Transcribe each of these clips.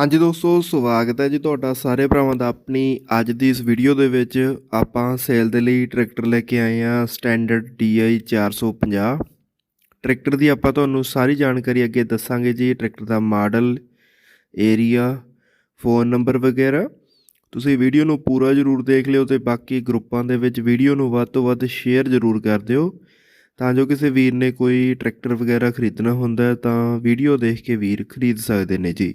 ਹਾਂਜੀ ਦੋਸਤੋ, ਸਵਾਗਤ ਹੈ ਜੀ ਤੁਹਾਡਾ ਸਾਰੇ ਭਰਾਵਾਂ ਦਾ ਆਪਣੀ ਅੱਜ ਦੀ ਇਸ ਵੀਡੀਓ ਦੇ ਵਿੱਚ। ਆਪਾਂ ਸੇਲ ਦੇ ਲਈ ਟਰੈਕਟਰ ਲੈ ਕੇ ਆਏ ਹਾਂ ਸਟੈਂਡਰਡ DI 450 ਟਰੈਕਟਰ ਦੀ ਆਪਾਂ ਤੁਹਾਨੂੰ ਸਾਰੀ ਜਾਣਕਾਰੀ ਅੱਗੇ ਦੱਸਾਂਗੇ ਜੀ ਟਰੈਕਟਰ ਦਾ ਮਾਡਲ ਏਰੀਆ ਫੋਨ ਨੰਬਰ ਵਗੈਰਾ। ਤੁਸੀਂ ਵੀਡੀਓ ਨੂੰ ਪੂਰਾ ਜ਼ਰੂਰ ਦੇਖ ਲਿਓ ਤੇ ਬਾਕੀ ਗਰੁੱਪਾਂ ਦੇ ਵਿੱਚ ਵੀਡੀਓ ਨੂੰ ਵੱਧ ਤੋਂ ਵੱਧ ਸ਼ੇਅਰ ਜ਼ਰੂਰ ਕਰ ਦਿਓ। ਤਾਂ ਜੋ ਕਿਸੇ ਵੀਰ ਨੇ ਕੋਈ ਟਰੈਕਟਰ ਵਗੈਰਾ ਖਰੀਦਣਾ ਹੁੰਦਾ ਤਾਂ ਵੀਡੀਓ ਦੇਖ ਕੇ ਵੀਰ ਖਰੀਦ ਸਕਦੇ ਨੇ ਜੀ।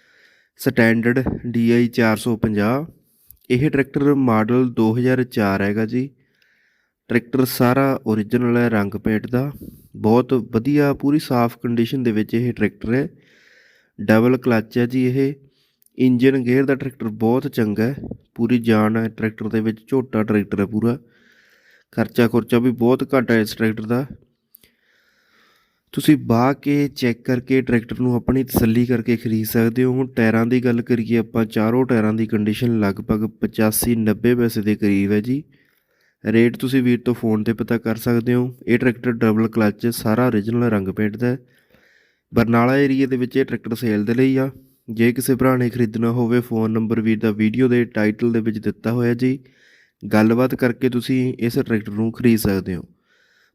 ਸਟੈਂਡਰਡ DI 450 ਇਹ ਟਰੈਕਟਰ ਮਾਡਲ 2004 ਹੈਗਾ ਜੀ। ਟਰੈਕਟਰ ਸਾਰਾ ਓਰੀਜਨਲ ਹੈ, ਰੰਗ ਪੇਂਟ ਦਾ। ਬਹੁਤ ਵਧੀਆ, ਪੂਰੀ ਸਾਫ਼ ਕੰਡੀਸ਼ਨ ਦੇ ਵਿੱਚ ਇਹ ਟਰੈਕਟਰ ਹੈ। ਡਬਲ ਕਲੱਚ ਹੈ ਜੀ ਇਹ। ਇੰਜਨ ਗੇਅਰ ਦਾ ਟਰੈਕਟਰ ਬਹੁਤ ਚੰਗਾ ਹੈ। ਪੂਰੀ ਜਾਨ ਹੈ ਟਰੈਕਟਰ ਦੇ ਵਿੱਚ, ਝੋਟਾ ਟਰੈਕਟਰ ਹੈ ਪੂਰਾ। ਖਰਚਾ ਖੁਰਚਾ ਵੀ ਬਹੁਤ ਘੱਟ ਹੈ ਇਸ ਟਰੈਕਟਰ ਦਾ। ਤੁਸੀਂ ਬਾਹ ਕੇ ਚੈੱਕ ਕਰਕੇ ਟਰੈਕਟਰ ਨੂੰ ਆਪਣੀ ਤਸੱਲੀ ਕਰਕੇ ਖਰੀਦ ਸਕਦੇ ਹੋ। ਹੁਣ ਟਾਇਰਾਂ ਦੀ ਗੱਲ ਕਰੀਏ ਆਪਾਂ, ਚਾਰੋਂ ਟਾਇਰਾਂ ਦੀ ਕੰਡੀਸ਼ਨ ਲਗਭਗ 85 90 ਪੈਸੇ ਦੇ ਕਰੀਬ ਹੈ ਜੀ। ਰੇਟ ਤੁਸੀਂ ਵੀਰ ਤੋਂ ਫੋਨ ਤੇ ਪਤਾ ਕਰ ਸਕਦੇ ਹੋ। ਇਹ ਟਰੈਕਟਰ ਡਬਲ ਕਲੱਚ ਸਾਰਾ ਓਰੀਜਨਲ ਰੰਗ ਪੇਂਟ ਦਾ ਬਰਨਾਲਾ ਏਰੀਆ ਦੇ ਵਿੱਚ ਇਹ ਟਰੈਕਟਰ ਸੇਲ ਦੇ ਲਈ ਆ। ਜੇ ਕਿਸੇ ਭਰਾ ਨੇ ਖਰੀਦਣਾ ਹੋਵੇ ਫੋਨ ਨੰਬਰ ਵੀਰ ਦਾ ਵੀਡੀਓ ਦੇ ਟਾਈਟਲ ਦੇ ਵਿੱਚ ਦਿੱਤਾ ਹੋਇਆ ਜੀ। ਗੱਲਬਾਤ ਕਰਕੇ ਤੁਸੀਂ ਇਸ ਟਰੈਕਟਰ ਨੂੰ ਖਰੀਦ ਸਕਦੇ ਹੋ।